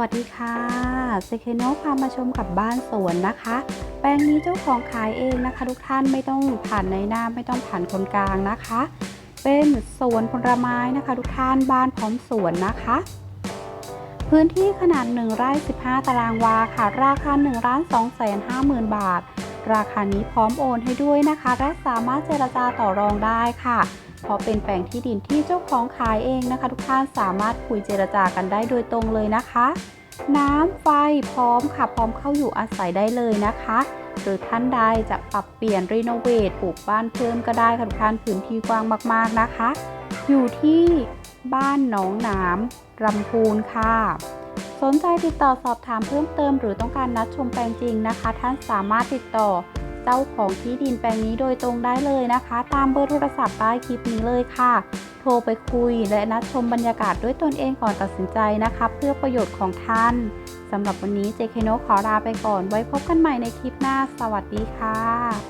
วัสดีค่ะเซเคโนพามาชมกับบ้านสวนนะคะ แปลงนี้เจ้าของขายเองนะคะ ทุกท่านไม่ต้องผ่านในหน้าไม่ต้องผ่านคนกลางนะคะ เป็นสวนผลไม้นะคะ ทุกท่านบ้านพร้อมสวนนะคะ พื้นที่ขนาด1ไร่15 ตารางวาค่ะ ราคา1ล้าน2แสน5หมื่นบาท ราคานี้พร้อมโอนให้ด้วยนะคะ และสามารถเจรจาต่อรองได้ค่ะ เพราะเป็นแปลงที่ดินที่เจ้าของขายเองนะคะ ทุกท่านสามารถคุยเจรจากันได้โดยตรงเลยนะคะ น้ำไฟพร้อมค่ะพร้อมเข้าอยู่อาศัยได้เลยนะคะหรือท่านใดจะปรับเปลี่ยนรีโนเวทปลูกบ้านเพิ่มก็ได้ค่ะทุกท่านพื้นที่กว้างมาก ๆนะคะ อยู่ที่บ้านหนองหนามรำพูนค่ะ สนใจติดต่อสอบถามเพิ่มเติมหรือต้องการนัดชมแปลงจริงนะคะ ท่านสามารถติดต่อ เจ้าของที่ดินแปลงนี้โดยตรงได้เลยนะคะ ตามเบอร์โทรศัพท์ใต้คลิปนี้เลยค่ะ โทรไปคุยและนัดชมบรรยากาศด้วยตนเองก่อนตัดสินใจนะคะ เพื่อประโยชน์ของท่านสำหรับวันนี้เจเคโนขอลาไปก่อนไว้พบกันใหม่ในคลิปหน้า สวัสดีค่ะ